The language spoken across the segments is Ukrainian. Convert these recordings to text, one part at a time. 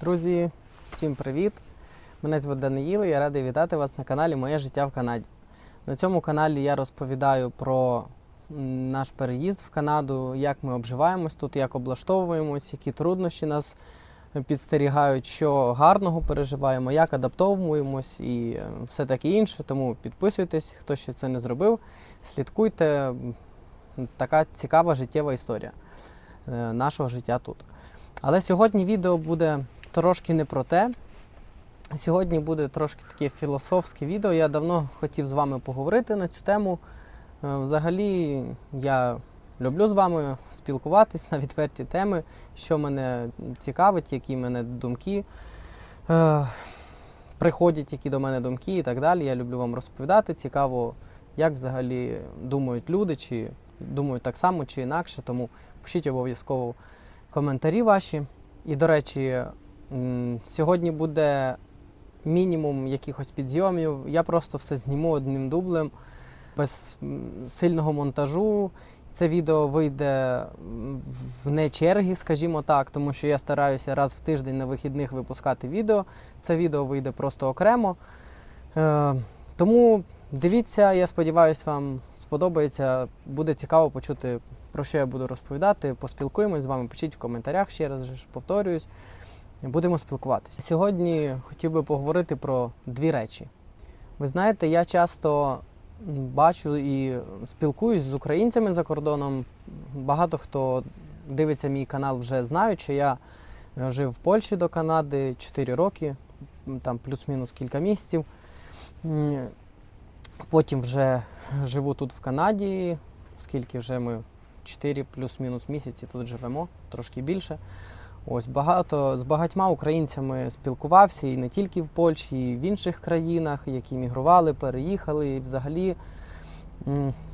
Друзі, всім привіт! Мене звуть Даниїл і я радий вітати вас на каналі Моє життя в Канаді. На цьому каналі я розповідаю про наш переїзд в Канаду, як ми обживаємось тут, як облаштовуємось, які труднощі нас підстерігають, що гарного переживаємо, як адаптовуємось і все таке інше. Тому підписуйтесь, хто ще це не зробив, слідкуйте. Така цікава життєва історія е, нашого життя тут. Але сьогодні відео буде трошки не про те. Сьогодні буде трошки таке філософське відео. Я давно хотів з вами поговорити на цю тему. Е, Взагалі, я люблю з вами спілкуватись на відверті теми, що мене цікавить, які мене думки. Е, приходять які до мене думки і так далі. Я люблю вам розповідати. Цікаво, як взагалі думають люди, чи думають так само, чи інакше. Тому пишіть обов'язково коментарі ваші. І, до речі, сьогодні буде мінімум якихось підйомів. Я просто все зніму одним дублем, без сильного монтажу. Це відео вийде м, вне черги, скажімо так, тому що я стараюся раз в тиждень на вихідних випускати відео. Це відео вийде просто окремо. Е, тому дивіться, я сподіваюся, вам сподобається. Буде цікаво почути, про що я буду розповідати. Поспілкуємось з вами, пишіть в коментарях, ще раз повторююсь. Будемо спілкуватися. Сьогодні хотів би поговорити про дві речі. Ви знаєте, я часто бачу і спілкуюсь з українцями за кордоном. Багато хто дивиться мій канал, вже знають, що я жив в Польщі до Канади 4 роки, там плюс-мінус кілька місяців. Потім вже живу тут в Канаді, скільки вже ми 4 плюс-мінус місяці тут живемо, трошки більше. Ось багато з багатьма українцями спілкувався і не тільки в Польщі, і в інших країнах, які мігрували, переїхали. І взагалі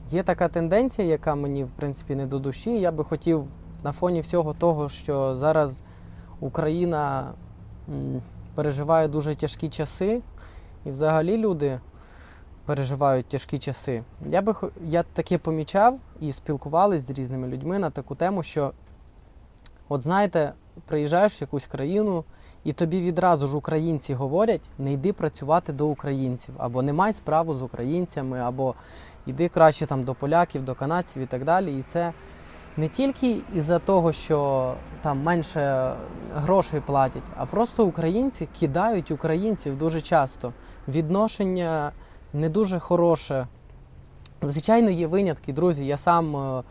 є така тенденція, яка мені в принципі не до душі. Я би хотів на фоні всього того, що зараз Україна переживає дуже тяжкі часи, і взагалі люди переживають тяжкі часи. Я би я таке помічав і спілкувались з різними людьми на таку тему, що от знаєте, приїжджаєш в якусь країну, і тобі відразу ж українці говорять: не йди працювати до українців, або не май справу з українцями, або йди краще там до поляків, до канадців і так далі. І це не тільки із-за того, що там менше грошей платять, а просто українці кидають українців дуже часто. Відношення не дуже хороше. Звичайно, є винятки, друзі. Я сам е,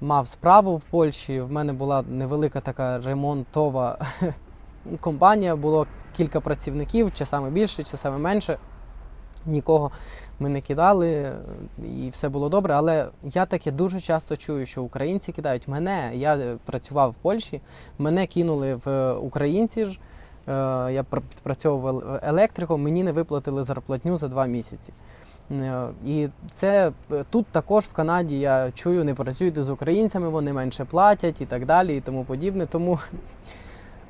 мав справу в Польщі. В мене була невелика така ремонтова компанія, було кілька працівників, часами більше, часами менше. Нікого ми не кидали, і все було добре. Але я таке дуже часто чую, що українці кидають мене. Я е, працював в Польщі, мене кинули в е, українці ж. Е, Я підпрацьовував електриком, мені не виплатили зарплатню за два місяці. Е, І це е, тут також в Канаді я чую, не працюйте з українцями, вони менше платять і так далі, і тому подібне. Тому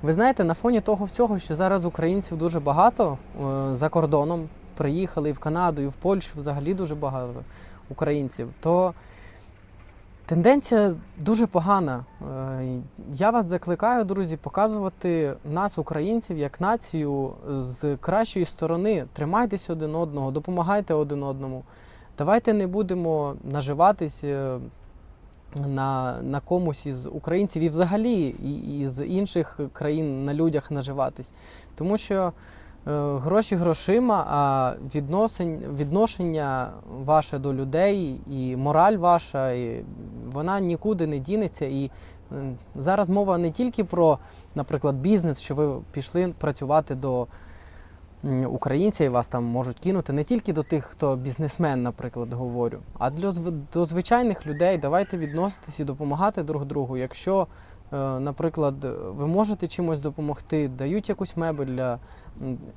ви знаєте, на фоні того всього, що зараз українців дуже багато е, за кордоном приїхали і в Канаду, і в Польщу взагалі дуже багато українців, то тенденція дуже погана. Е, Я вас закликаю, друзі, показувати нас, українців, як націю з кращої сторони. Тримайтесь один одного, допомагайте один одному. Давайте не будемо наживатись е, на, на комусь із українців і взагалі і, з інших країн на людях наживатись. Тому що гроші грошима, а відношення ваше до людей і мораль ваша, і вона нікуди не дінеться. І е, зараз мова не тільки про, наприклад, бізнес, що ви пішли працювати до українця і вас там можуть кинути, не тільки до тих, хто бізнесмен, наприклад, говорю, а для до звичайних людей. Давайте відноситись і допомагати друг другу. Якщо, е, наприклад, ви можете чимось допомогти, дають якусь мебель для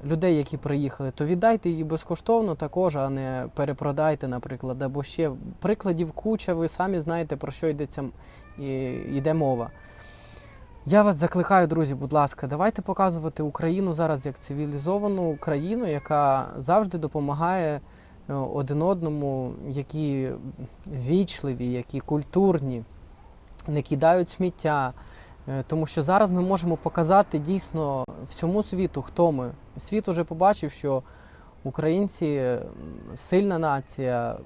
людей, які приїхали, то віддайте її безкоштовно також, а не перепродайте, наприклад, або ще прикладів куча, ви самі знаєте, про що йдеться йде мова. Я вас закликаю, друзі, будь ласка, давайте показувати Україну зараз як цивілізовану країну, яка завжди допомагає е, один одному, які вічливі, які культурні, не кидають сміття, Е, Тому що зараз ми можемо показати дійсно всьому світу, хто ми. Світ уже побачив, що українці сильна нація,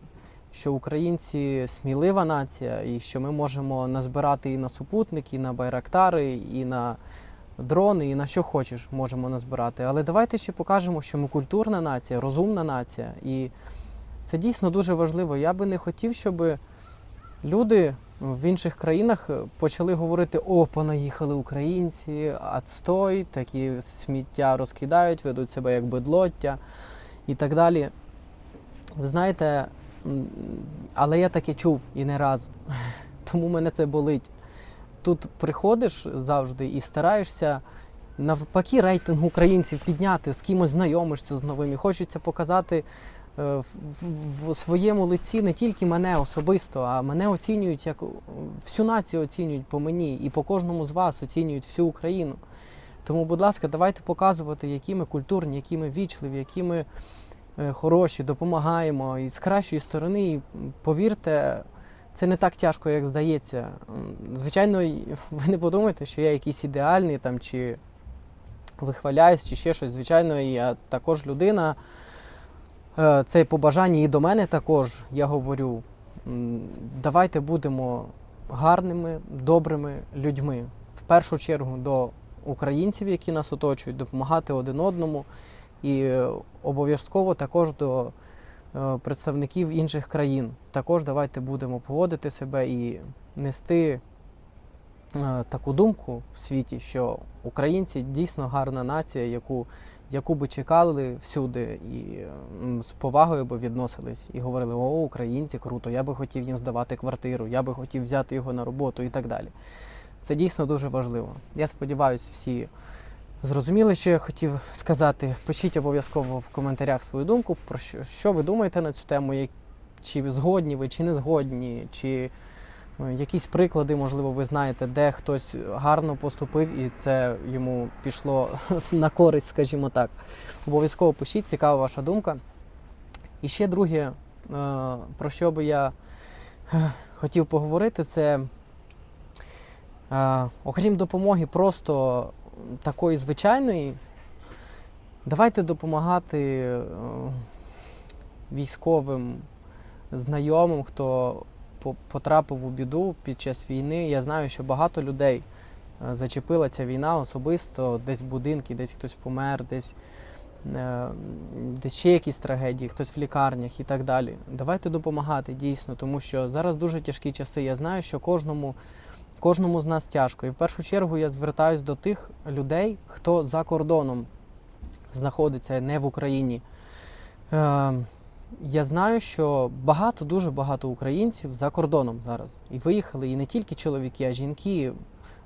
що українці смілива нація, і що ми можемо назбирати і на супутники, і на байрактари, і на дрони, і на що хочеш можемо назбирати. Але давайте ще покажемо, що ми культурна нація, розумна нація. І це дійсно дуже важливо. Я би не хотів, щоб люди в інших країнах почали говорити: о, понаїхали українці, отстой, такі сміття розкидають, ведуть себе як бедлоття і так далі. Ви знаєте, але я таке чув і не раз, тому мене це болить. Тут приходиш завжди і стараєшся навпаки рейтинг українців підняти, з кимось знайомишся з новими. Хочеться показати е, в, в- своєму лиці не тільки мене особисто, а мене оцінюють як е, всю націю оцінюють по мені і по кожному з вас оцінюють всю Україну. Тому, будь ласка, давайте показувати, які ми культурні, які ми вічливі, які ми е, хороші, допомагаємо і з кращої сторони. І, повірте, це не так тяжко, як здається. Звичайно, ви не подумайте, що я якийсь ідеальний там чи вихваляюсь, чи ще щось. Звичайно, я також людина. Е, Це побажання і до мене також. Я говорю. Давайте будемо гарними, добрими людьми. В першу чергу до українців, які нас оточують, допомагати один одному, і обов'язково також до е, представників інших країн. Також давайте будемо поводити себе і нести е, таку думку в світі, що українці дійсно гарна нація, яку, яку би чекали всюди, і з повагою би відносились і говорили: о, українці, круто, я би хотів їм здавати квартиру, я би хотів взяти його на роботу і так далі. Це дійсно дуже важливо. Я сподіваюся, всі зрозуміли, що я хотів сказати. Пишіть обов'язково в коментарях свою думку, про що, що ви думаєте на цю тему, чи згодні ви, чи не згодні, чи якісь приклади, можливо, ви знаєте, де хтось гарно поступив і це йому пішло на користь, скажімо так. Обов'язково пишіть, цікава ваша думка. І ще друге, е, про що би я е, хотів поговорити, це е, окрім допомоги просто такої звичайної, давайте допомагати е, військовим знайомим, хто потрапив у біду під час війни. Я знаю, що багато людей е, зачепила ця війна особисто, десь будинки, десь хтось помер, десь, е, десь ще якісь трагедії, хтось в лікарнях і так далі. Давайте допомагати дійсно, тому що зараз дуже тяжкі часи. Я знаю, що кожному. Кожному з нас тяжко. І в першу чергу я звертаюсь до тих людей, хто за кордоном знаходиться, не в Україні. Я знаю, що багато, дуже багато українців за кордоном зараз. І виїхали і не тільки чоловіки, а жінки.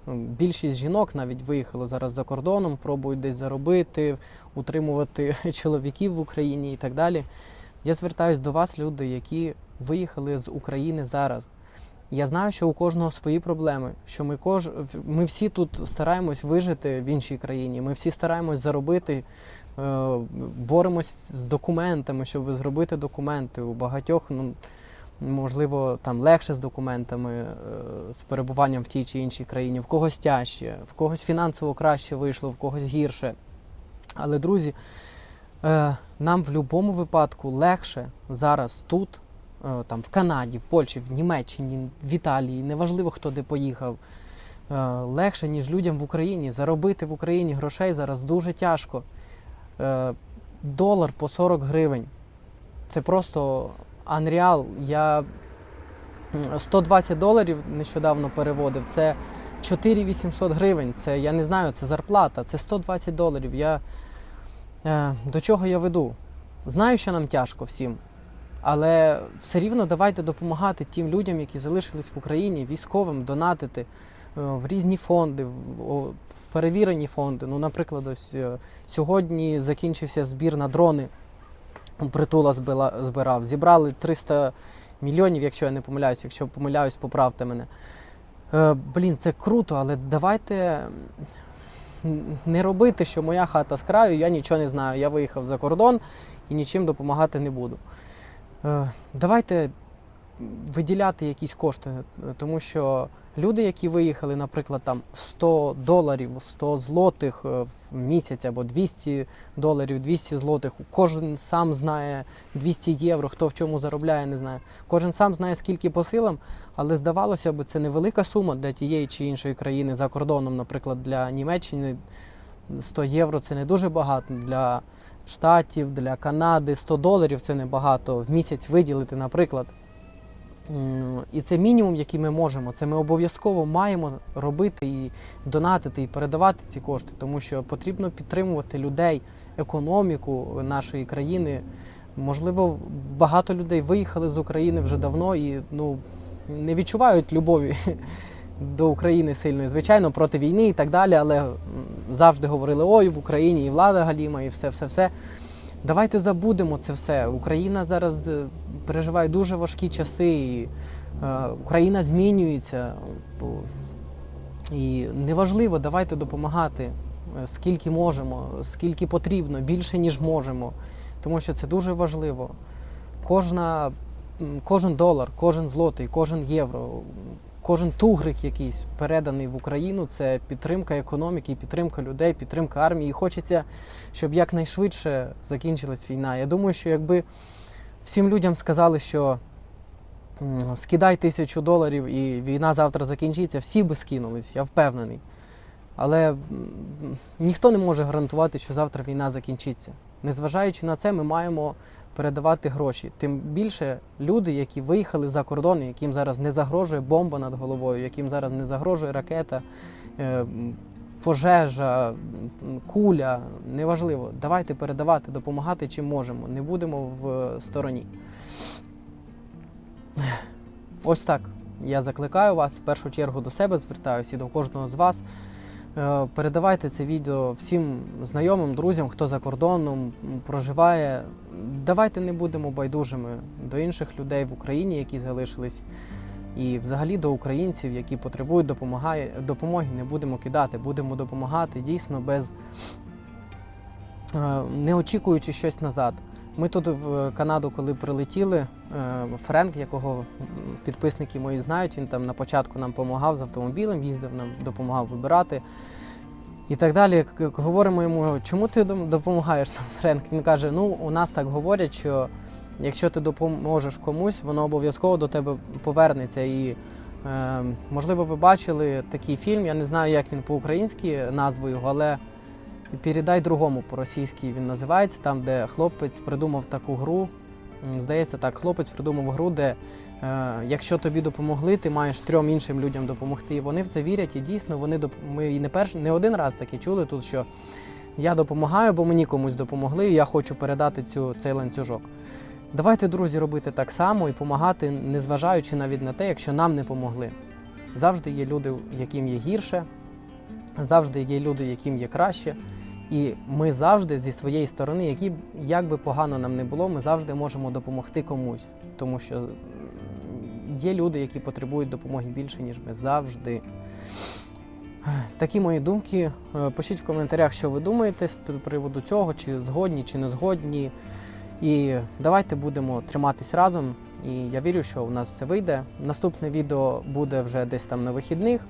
Ну, Більшість жінок навіть виїхало зараз за кордоном, пробують десь заробити, утримувати чоловіків в Україні і так далі. Я звертаюсь до вас, люди, які виїхали з України зараз. Я знаю, що у кожного свої проблеми, що ми кож... ми всі тут стараємось вижити в іншій країні. Ми всі стараємось заробити, боремось з документами, щоб зробити документи. У багатьох, ну можливо, там легше з документами, е, з перебуванням в тій чи іншій країні, в когось тяжче, в когось фінансово краще вийшло, в когось гірше. Але, друзі, е, нам в будь-якому випадку легше зараз тут е, там в Канаді, в Польщі, в Німеччині, в Італії, неважливо хто де поїхав. е, Легше, ніж людям в Україні. Заробити в Україні грошей зараз дуже тяжко. Е, Долар по 40 гривень. Це просто unreal. Я 120 доларів нещодавно переводив. Це 4800 гривень. Це я не знаю, це зарплата, це 120 доларів. Я, е, до чого я веду? Знаю, що нам тяжко всім. Але все рівно давайте допомагати тим людям, які залишились в Україні, військовим, донатити в різні фонди, в, перевірені фонди. Ну, наприклад, ось е, сьогодні закінчився збір на дрони. Притула збирав. Зібрали 300 мільйонів, якщо я не помиляюсь. Якщо помиляюсь, поправте мене. Е, блін, це круто, але давайте не робити, що моя хата з краю, я нічого не знаю. Я виїхав за кордон і нічим допомагати не буду. Е, Давайте виділяти якісь кошти, е, тому що Люди, які виїхали, наприклад, там 100 доларів, 100 злотих е, в місяць або 200 доларів, 200 злотих, кожен сам знає 200 євро, хто в чому заробляє, не знаю. Кожен сам знає, скільки по силам, але здавалося б, це невелика сума для тієї чи іншої країни за кордоном, наприклад, для Німеччини 100 євро це не дуже багато. Для Штатів, для Канади 100 доларів це небагато. В місяць виділити, наприклад. І це мінімум, який ми можемо. Це ми обов'язково маємо робити і донатити, і передавати ці кошти, тому що потрібно підтримувати людей, економіку нашої країни. Можливо, багато людей виїхали з України вже давно і ну, не відчувають любові до України сильної, звичайно, проти війни і так далі, але завжди говорили, ой, в Україні і влада галіма, і все, все, все. Давайте забудемо це все. Україна зараз е, переживає дуже важкі часи. І, е, Україна змінюється. І неважливо, давайте допомагати, е, скільки можемо, скільки потрібно, більше, ніж можемо. Тому що це дуже важливо. Кожна, кожен долар, кожен злотий, кожен євро, кожен тугрик якийсь переданий в Україну це підтримка економіки, підтримка людей, підтримка армії. І хочеться, щоб якнайшвидше закінчилась війна. Я думаю, що якби всім людям сказали, що скидай тисячу доларів і війна завтра закінчиться, всі би скинулись, я впевнений. Але ніхто не може гарантувати, що завтра війна закінчиться. Незважаючи на це, ми маємо передавати гроші. Тим більше люди, які виїхали за кордон, яким зараз не загрожує бомба над головою, яким зараз не загрожує ракета, е, пожежа, куля, неважливо. Давайте передавати, допомагати чим можемо. Не будемо в стороні. Ось так. Я закликаю вас в першу чергу до себе звертаюся і до кожного з вас. Е, Передавайте це відео всім знайомим, друзям, хто за кордоном проживає. Давайте не будемо байдужими до інших людей в Україні, які залишились, і взагалі до українців, які потребують допомоги, не будемо кидати, будемо допомагати дійсно без е, не очікуючи щось назад. Ми тут в Канаду, коли прилетіли, е, Френк, якого підписники мої знають, він там на початку нам допомагав з автомобілем, їздив нам, допомагав вибирати. І так далі. Говоримо йому, чому ти допомагаєш нам, Френк? Він каже: ну, у нас так говорять, що якщо ти допоможеш комусь, воно обов'язково до тебе повернеться. І е, можливо, ви бачили такий фільм, я не знаю, як він по-українськи назву його, але Передай другому по-російськи він називається, там, де хлопець придумав таку гру. Здається, так, хлопець придумав гру, де е, якщо тобі допомогли, ти маєш трьом іншим людям допомогти. І вони в це вірять, і дійсно вони доп... ми не перш не один раз таки чули тут, що я допомагаю, бо мені комусь допомогли, і я хочу передати цю, цей ланцюжок. Давайте, друзі, робити так само і допомагати, незважаючи навіть на те, якщо нам не помогли. Завжди є люди, яким є гірше, завжди є люди, яким є краще. І ми завжди зі своєї сторони, які як би погано нам не було, ми завжди можемо допомогти комусь. Тому що є люди, які потребують допомоги більше, ніж ми завжди. Такі мої думки. Е, Пишіть в коментарях, що ви думаєте з приводу цього, чи згодні, чи не згодні. І давайте будемо триматись разом. І я вірю, що у нас все вийде. Наступне відео буде вже десь там на вихідних.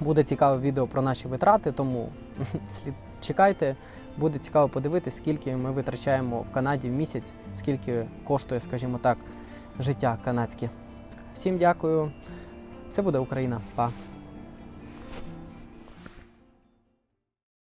Буде цікаве відео про наші витрати, тому слід чекайте. Буде цікаво подивитися, скільки ми витрачаємо в Канаді в місяць, скільки коштує, скажімо так, життя канадське. Всім дякую. Все буде Україна. Па.